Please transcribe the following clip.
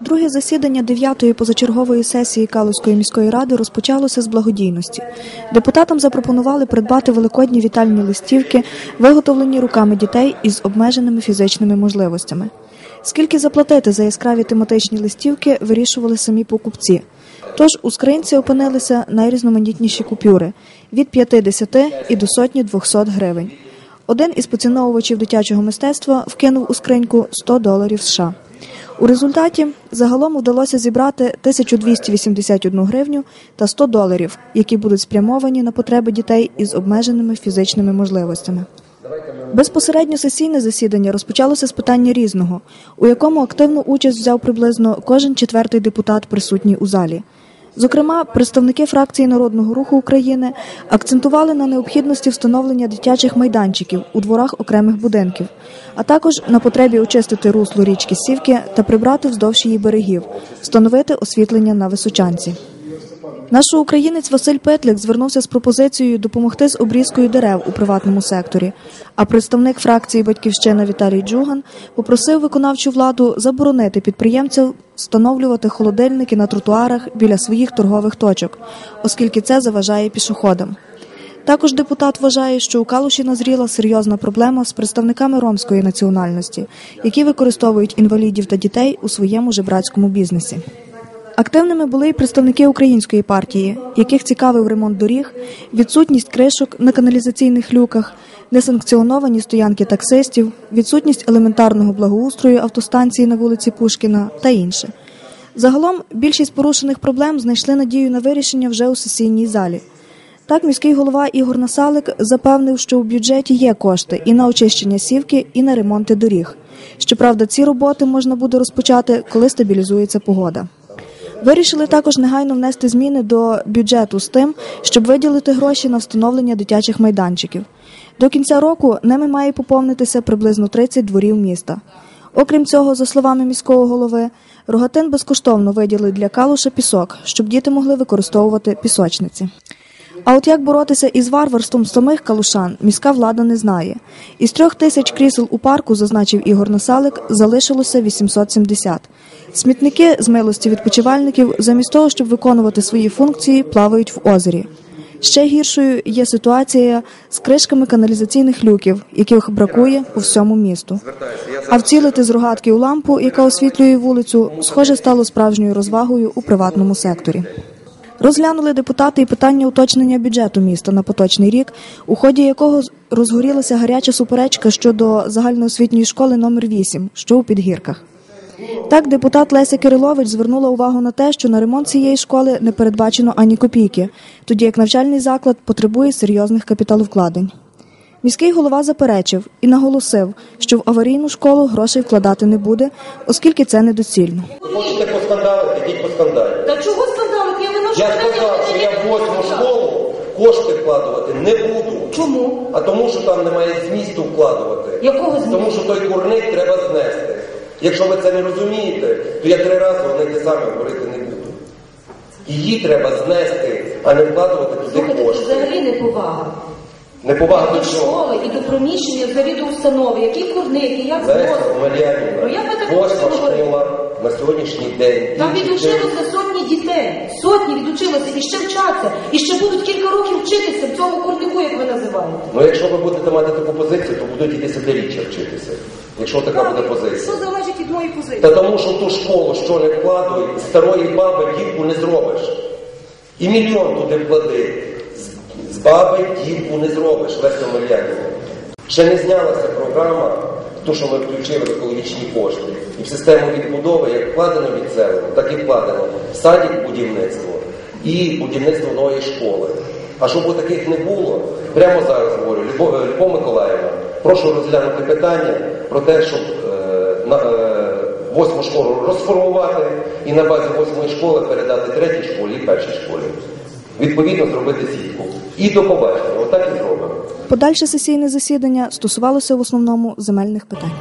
Друге засідання дев'ятої позачергової сесії Калузької міської ради розпочалося з благодійності. Депутатам запропонували придбати великодні вітальні листівки, виготовлені руками дітей із обмеженими фізичними можливостями. Скільки заплатити за яскраві тематичні листівки, вирішували самі покупці. Тож у скринці опинилися найрізноманітніші купюри від 50 і до сотні 200 гривень. Один із поціновувачів дитячого мистецтва вкинув у скриньку 100 доларів США. У результаті загалом вдалося зібрати 1281 гривню та 100 доларів, які будуть спрямовані на потреби дітей із обмеженими фізичними можливостями. Безпосередньо сесійне засідання розпочалося з питання різного, у якому активну участь взяв приблизно кожен четвертий депутат, присутній у залі. Зокрема, представники фракції Народного руху України акцентували на необхідності встановлення дитячих майданчиків у дворах окремих будинків, а також на потребі очистити русло річки Сівки та прибрати вздовж її берегів, встановити освітлення на височанці. Наш українець Василь Петлик звернувся з пропозицією допомогти з обрізкою дерев у приватному секторі. А представник фракції Батьківщина Віталій Джуган попросив виконавчу владу заборонити підприємців встановлювати холодильники на тротуарах біля своїх торгових точок, оскільки це заважає пішоходам. Також депутат вважає, що у Калуші назріла серйозна проблема з представниками ромської національності, які використовують інвалідів та дітей у своєму жебрацькому бізнесі. Активними були й представники української партії, яких цікавив ремонт доріг, відсутність кришок на каналізаційних люках, несанкціоновані стоянки таксистів, відсутність елементарного благоустрою автостанції на вулиці Пушкіна та інше. Загалом більшість порушених проблем знайшли надію на вирішення вже у сесійній залі. Так, міський голова Ігор Насалик запевнив, що у бюджеті є кошти і на очищення сівки, і на ремонти доріг. Щоправда, ці роботи можна буде розпочати, коли стабілізується погода. Вирішили також негайно внести зміни до бюджету з тим, щоб виділити гроші на встановлення дитячих майданчиків. До кінця року ними має поповнитися приблизно 30 дворів міста. Окрім цього, за словами міського голови, Рогатин безкоштовно виділить для калуша пісок, щоб діти могли використовувати пісочниці. А от як боротися із варварством самих калушан, міська влада не знає. Із трьох тисяч крісел у парку, зазначив Ігор Насалик, залишилося 870. Смітники з милості відпочивальників, замість того, щоб виконувати свої функції, плавають в озері. Ще гіршою є ситуація з кришками каналізаційних люків, яких бракує по всьому місту. А вцілити з рогатки у лампу, яка освітлює вулицю, схоже стало справжньою розвагою у приватному секторі. Розглянули депутати і питання уточнення бюджету міста на поточний рік, у ході якого розгорілася гаряча суперечка щодо загальноосвітньої школи номер 8 що у підгірках. Так, депутат Леся Кирилович звернула увагу на те, що на ремонт цієї школи не передбачено ані копійки, тоді як навчальний заклад потребує серйозних капіталовкладень. Міський голова заперечив і наголосив, що в аварійну школу грошей вкладати не буде, оскільки це недоцільно. Поскандалити, йдіть поскандалити. Та чого скандалити? Я виношу Я сказав, що я в восьму школу кошти вкладувати не буду. Чому? А тому, що там немає змісту вкладувати. Якого змісту? Тому що той курник треба знести. Якщо ви це не розумієте, то я три рази одне те саме говорити не буду. Її треба знести, а не вкладувати туди Слухайте, це кошти. взагалі неповага. Неповага До до чого. школи і до приміщення, взагалі до установи. Які курники, як Леся зможуть? Мар'янівна, Ну, як ви так восьма можете говорити? На сьогоднішній день. Там відучилося сотні дітей. Сотні відучилося і ще вчаться. І ще будуть кілька років вчитися в цьому курнику, як ви називаєте. Ну якщо ви будете мати таку позицію, то будуть і десятиріччя вчитися. Якщо така буде позиція. Що залежить від моєї позиції? Та тому, що в ту школу, що не вкладують, старої баби дівку не зробиш. І мільйон туди вклади. З- баби дівку не зробиш, Леся Мар'янівна. Ще не знялася програма, ту, що ми включили в екологічні кошти. І в систему відбудови, як вкладено відселення, так і вкладено в садик будівництво і будівництво нової школи. А щоб таких не було, прямо зараз говорю, Любов, Любов Миколаївна, прошу розглянути питання про те, щоб е, е, восьму школу розформувати і на базі восьмої школи передати третій школі і першій школі. Відповідно, зробити сітку. І до побачення. Отак і зробимо. Подальше сесійне засідання стосувалося в основному земельних питань.